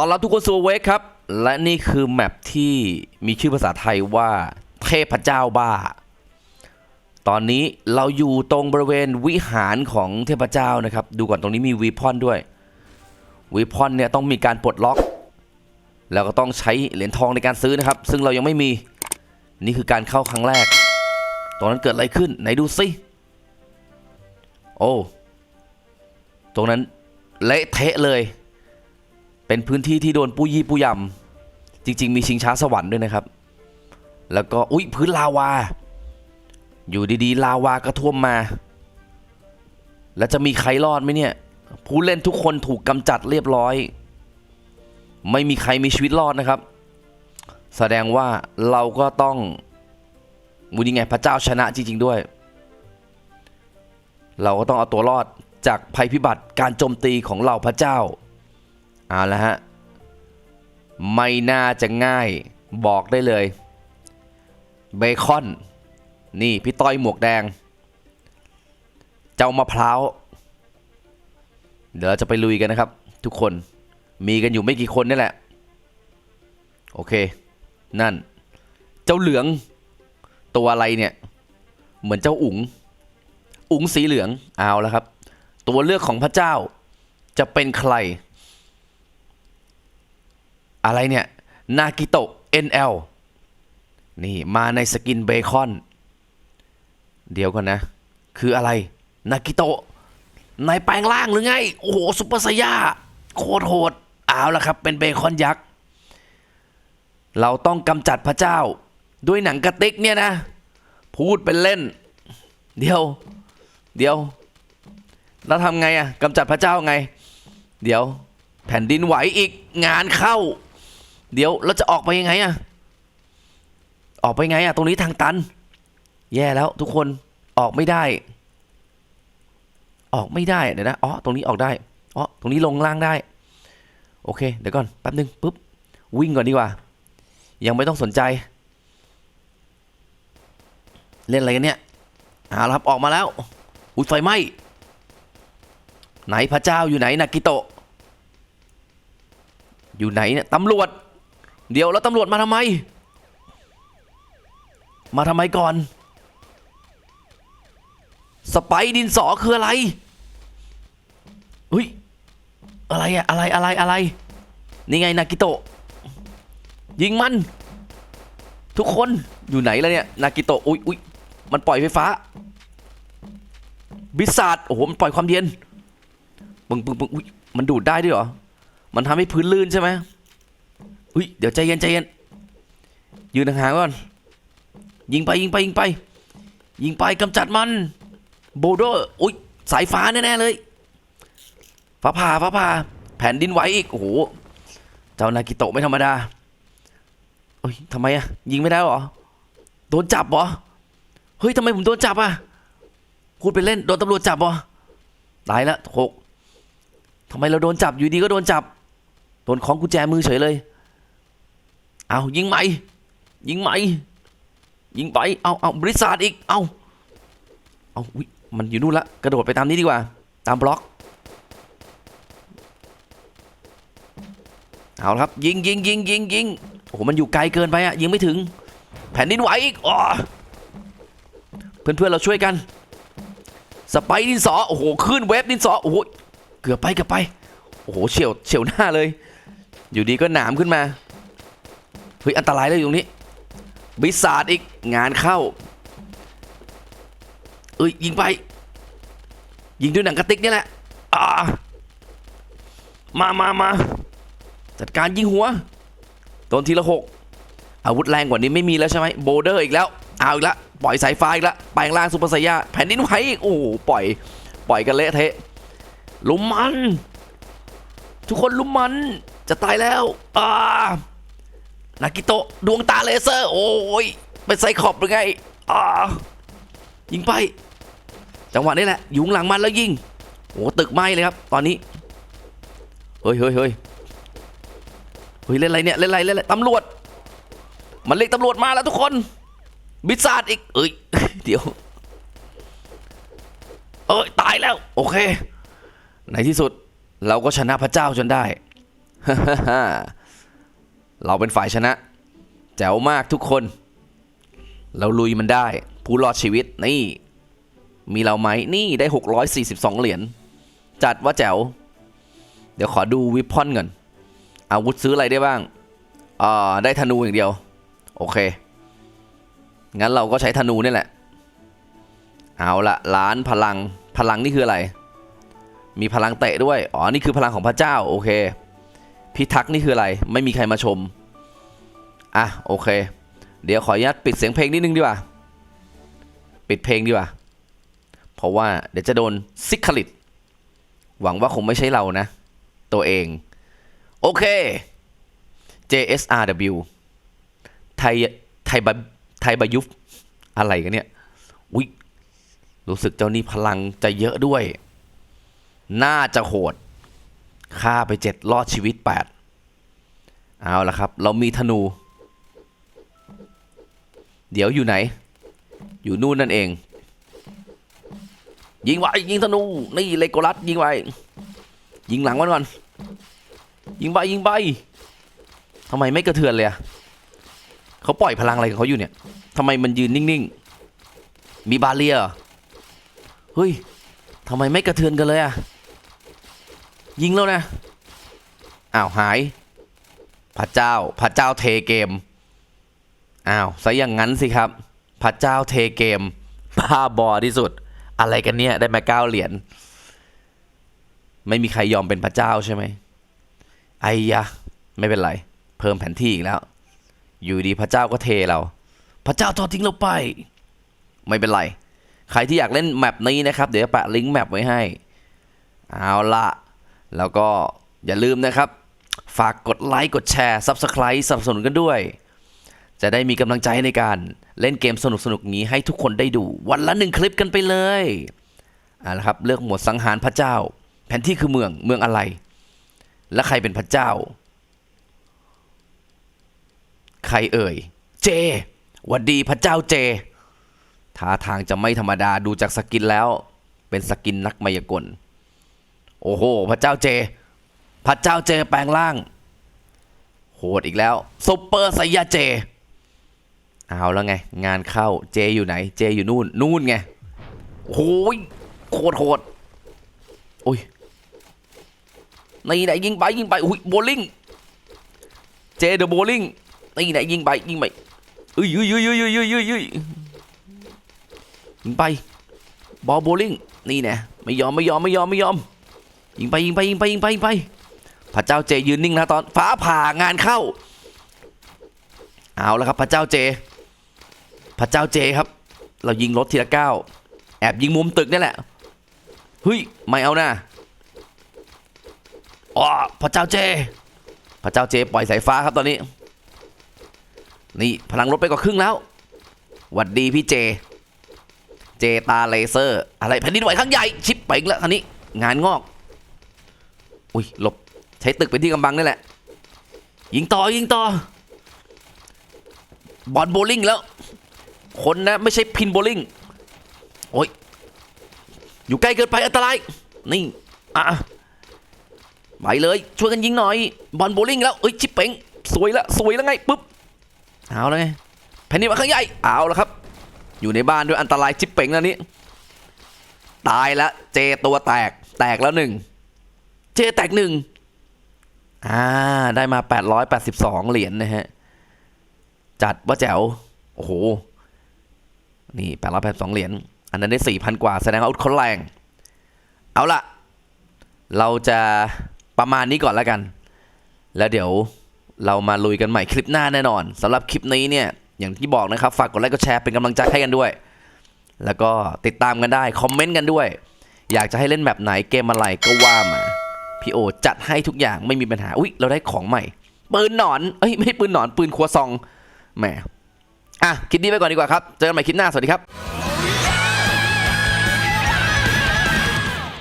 ตอนรับทุกคนสู่เวกครับ และนี่คือแมปที่มีชื่อภาษาไทยว่า เทพเจ้าบ้า ตอนนี้เราอยู่ตรงบริเวณวิหารของเทพเจ้านะครับ ดูก่อนตรงนี้มีวีพอนด้วยวีพอนเนี่ยต้องมีการปลดล็อก แล้วก็ต้องใช้เหรียญทองในการซื้อนะครับ ซึ่งเรายังไม่มี นี่คือการเข้าครั้งแรกตรงนั้นเกิดอะไรขึ้นไหนดูสิโอ้ตรงนั้นเละเทะเลย เป็นพื้นที่ที่โดนปุยยี่ปุยยำจริง ๆ มีชิงช้าสวรรค์ด้วยนะครับ แล้วก็อุ๊ยพื้นลาวา อยู่ดีๆ ลาวากระท่วมมา แล้วจะมีใครรอดไหมเนี่ย ผู้เล่นทุกคนถูกกำจัดเรียบร้อย ไม่มีใครมีชีวิตรอดนะครับ แสดงว่าเราก็ต้องมูนี่ไงพระเจ้าชนะจริง ๆ ด้วย เราก็ต้องเอาตัวรอดจากภัยพิบัติการโจมตีของเหล่าพระเจ้า เอาละฮะ ไม่น่าจะง่ายบอกได้เลย เบคอน นี่พี่ต้อยหมวกแดง เจ้ามะพร้าว เดี๋ยวเราจะไปลุยกันนะครับ ทุกคน มีกันอยู่ไม่กี่คนนี่แหละ โอเค นั่น เจ้าเหลือง ตัวอะไรเนี่ย เหมือนเจ้าอุ๋ง อุ๋งสีเหลือง เอาแล้วครับ ตัวเลือกของพระเจ้าจะเป็นใคร อะไรเนี่ย นากิโตะ NL นี่มาในสกินเบคอน เดี๋ยวก่อนนะ คืออะไร นากิโตะนายแปลงร่างหรือไง โอ้โหซุปเปอร์ไซย่าโคตรโหดเอาละครับ เป็นเบคอนยักษ์ เราต้องกำจัดพระเจ้า ด้วยหนังกระติกเนี่ยนะ พูดเป็นเล่น เดี๋ยว เดี๋ยวแล้วทำไงอะกำจัดพระเจ้าไง เดี๋ยว แผ่นดินไหวอีกงานเข้า เดี๋ยวเราจะออกไปยังไงอะออกไปไงอะตรงนี้ทางตัน แย่แล้วทุกคนออกไม่ได้ ออกไม่ได้เดี๋ยวนะอ๋อตรงนี้ออกได้อ๋อตรงนี้ลงล่างได้ โอเค เดี๋ยวก่อนแป๊บนึงปุ๊บวิ่งก่อนดีกว่า ยังไม่ต้องสนใจ เล่นอะไรกันเนี่ยเอาละครับออกมาแล้ว อุ้ยไฟไหม้ไหนพระเจ้าอยู่ไหนนากิโตะอยู่ไหนเนี่ยตำรวจ เดี๋ยวแล้วตำรวจมาทำไม มาทำไมก่อน สไปดินสอคืออะไรเฮ้ยอะไรอะอะไรอะไรอะไร นี่ไงนากิโตะยิงมัน ทุกคนอยู่ไหนแล้วเนี่ยนากิโตะอุ้ยอุ้ยมันปล่อยไฟฟ้า บิสซาดโอ้โหมันปล่อยความเย็นปึ้งปึ้งปึ้งอุ้ยมันดูดได้ด้วยเหรอ มันทำให้พื้นลื่นใช่ไหม อุ้ยเดี๋ยวใจเย็นใจเย็นยืนห่างๆก่อน ยิงไปยิงไปยิงไป ยิงไปกำจัดมัน โบโดอุ้ยสายฟ้าแน่ๆเลยฟ้าผ่าฟ้าผ่าแผ่นดินไหวอีกโอ้โหเจ้านากิโตะไม่ธรรมดาเอ้ยทำไมอะยิงไม่ได้หรอโดนจับหรอเฮ้ยทำไมผมโดนจับอะพูดไปเล่นโดนตำรวจจับหรอตายละหกทำไมเราโดนจับอยู่ดีก็โดนจับโดนของกุญแจมือเฉยเลย เอายิงใหม่ ยิงใหม่ ยิงไป เอาเอาบริษัทอีก เอาเอาอุ๊ยมันอยู่นู่นละ กระโดดไปตามนี้ดีกว่า ตามบล็อก เอาละครับ ยิงยิงยิงยิงยิงโอ้โห มันอยู่ไกลเกินไปอะยิงไม่ถึง แผ่นดินไหวอีกอ๋อเพื่อนๆเราช่วยกัน สไปดินสอ โอ้โห ขึ้นเวฟดินสอ โอ้โห เกือบไปเกือบไป โอ้โห เฉียวเฉียวหน้าเลย อยู่ดีก็หนามขึ้นมา เฮ้ยอันตรายเลยอยู่ตรงนี้บิสาดอีกงานเข้า เอ้ยยิงไป ยิงด้วยหนังกระติกนี่แหละอ่ามามามาจัดการยิงหัวโดนทีละหกอาวุธแรงกว่านี้ไม่มีแล้วใช่ไหมโบเดอร์อีกแล้วเอาอีกแล้วปล่อยสายไฟอีกแล้วแปลงร่างซูเปอร์ไซยาแผ่นดินไหวอีกโอ้ปล่อย ปล่อยกันเละเทะลุมมัน ทุกคนลุมมันจะตายแล้วอ่า นากิโตะดวงตาเลเซอร์ โอ้ยเป็นไซคอบหรือไงอ่ายิงไป จังหวะนี้แหละอยุงหลังมันแล้วยิงโอ้ตึกไหม้เลยครับ ตอนนี้เฮ้ยเฮ้ยเฮ้ยเฮ้ยเล่นอะไรเนี่ยเล่นอะไรเล่นอะไรตำรวจ มันเรียกตำรวจมาแล้วทุกคน บิสซาดอีกเอ้ยเดี๋ยวเอ้ยตายแล้ว โอเค ในที่สุดเราก็ชนะพระเจ้าจนได้ เราเป็นฝ่ายชนะ แจ๋วมากทุกคน เราลุยมันได้ ผู้รอดชีวิตนี่ มีเราไหมนี่ได้ 642 เหรียญจัดว่าแจ๋ว เดี๋ยวขอดูวิพอนก่อนอาวุธซื้ออะไรได้บ้างอ่าได้ธนูอย่างเดียว โอเค งั้นเราก็ใช้ธนูนี่แหละ เอาละล้านพลังพลังนี่คืออะไร มีพลังเตะด้วย อ๋อ นี่คือพลังของพระเจ้า โอเค พิทักษ์นี่คืออะไร ไม่มีใครมาชม อะโอเค เดี๋ยวขออนุญาตปิดเสียงเพลงนิดนึงดีกว่า ปิดเพลงดีกว่า เพราะว่าเดี๋ยวจะโดนซิกคลิตหวังว่าคงไม่ใช่เรานะ ตัวเอง โอเค JSRW ไทยไทยบไทยบายุฟอะไรกันเนี่ยอุ๊ยรู้สึกเจ้านี่พลังจะเยอะด้วย น่าจะโหด ฆ่าไปเจ็ดรอดชีวิตแปดเอาละครับ เรามีธนู เดี๋ยวอยู่ไหน อยู่นู่นนั่นเอง ยิงไว้ยิงธนู นี่เลโกลัสยิงไว้ยิงหลังมันก่อนยิงไปยิงไปทำไมไม่กระเทือนเลยอะเขาปล่อยพลังอะไรของเขาอยู่เนี่ยทำไมมันยืนนิ่งๆ มีบาเรียเหรอเฮ้ยทำไมไม่กระเทือนกันเลยอะ ยิงแล้วนะ อ้าวหาย พระเจ้า พระเจ้าเทเกม อ้าวซะอย่างนั้นสิครับ พระเจ้าเทเกมบ้าบอที่สุด อะไรกันเนี่ย ได้มาเก้าเหรียญ ไม่มีใครยอมเป็นพระเจ้าใช่ไหม ไอ้ยะ ไม่เป็นไร เพิ่มแผนที่อีกแล้ว อยู่ดีพระเจ้าก็เทเรา พระเจ้าทอดทิ้งเราไป ไม่เป็นไร ใครที่อยากเล่นแมปนี้นะครับ เดี๋ยวจะแปะลิงก์แมปไว้ให้ เอาละ แล้วก็อย่าลืมนะครับ ฝากกดไลค์กดแชร์ Subscribe สนับสนุนกันด้วย จะได้มีกำลังใจในการเล่นเกมสนุกๆนี้ให้ทุกคนได้ดู วันละหนึ่งคลิปกันไปเลยเอาละครับเลือกหมวดสังหารพระเจ้า แผนที่คือเมืองเมืองอะไร และใครเป็นพระเจ้า ใครเอ่ย เจหวัดดีพระเจ้าเจท่าทางจะไม่ธรรมดาดูจากสกินแล้ว เป็นสกินนักมายากล โอ้โห พระเจ้าเจ พระเจ้าเจแปลงร่าง โหดอีกแล้วซุปเปอร์ไซยาเจ เอาแล้วไง งานเข้าเจอยู่ไหน เจอยู่นู่น นู่นไงโอ้ยโคตรโหดโอ้ยนี่ไหนยิงไปยิงไปอุ้ยโบลิ่งเจเดอะโบลิ่งนี่ไหนยิงไปยิงไปเอ้ยยุยยุยยุยยุยยุยยุยยุยยิงไปบอลโบลิ่งนี่แน่ไม่ยอมไม่ยอมไม่ยอมไม่ยอม ยิงไปยิงไปยิงไปยิงไปยิงไปพระเจ้าเจยืนนิ่งนะตอนฟ้าผ่างานเข้า เอาแล้วครับพระเจ้าเจ พระเจ้าเจครับ เรายิงรถทีละเก้าแอบยิงมุมตึกนี่แหละเฮ้ยไม่เอานะอ๋อพระเจ้าเจ พระเจ้าเจปล่อยสายฟ้าครับตอนนี้ นี่พลังรถไปกว่าครึ่งแล้วหวัดดีพี่เจ เจตาเลเซอร์ อะไรแผ่นดินไหวครั้งใหญ่ชิปไปอีกแล้วคันนี้ งานงอก อุ้ยหลบใช้ตึกเป็นที่กำบังนี่แหละ ยิงต่อยิงต่อบอลโบลิ่งแล้ว คนนะไม่ใช่พินโบลิ่งโอ้ยอยู่ใกล้เกินไปอันตราย นี่ อะไปเลย ช่วยกันยิงหน่อย บอลโบลิ่งแล้วเอ้ย ชิปเป่งสวยละสวยแล้วไงปุ๊บ เอาแล้วไงแผ่นดินไหวครั้งใหญ่ เอาแล้วครับ อยู่ในบ้านด้วยอันตรายชิปเป่งแล้วนี้ ตายล้วเจตัวแตก แตกแล้วหนึ่ง เจแตกหนึ่งอ่า ได้มา 882 เหรียญนะฮะ จัดว่าแจ๋ว โอ้โห นี่ 882 เหรียญ อันนั้นได้ 4,000 กว่า แสดงว่าอาวุธเขาแรง เอาละเราจะประมาณนี้ก่อนแล้วกัน แล้วเดี๋ยวเรามาลุยกันใหม่คลิปหน้าแน่นอนสำหรับคลิปนี้เนี่ย อย่างที่บอกนะครับ ฝากกดไลค์กดแชร์เป็นกำลังใจให้กันด้วย แล้วก็ติดตามกันได้ คอมเมนต์กันด้วย อยากจะให้เล่นแบบไหนเกมอะไรก็ว่ามา พี่โอจัดให้ทุกอย่างไม่มีปัญหา อุ้ยเราได้ของใหม่ ปืนหนอน เอ้ยไม่ปืนหนอนปืนครัวซอง แหม อะคลิปนี้ไปก่อนดีกว่าครับ เจอกันใหม่คลิปหน้า สวัสดีครับ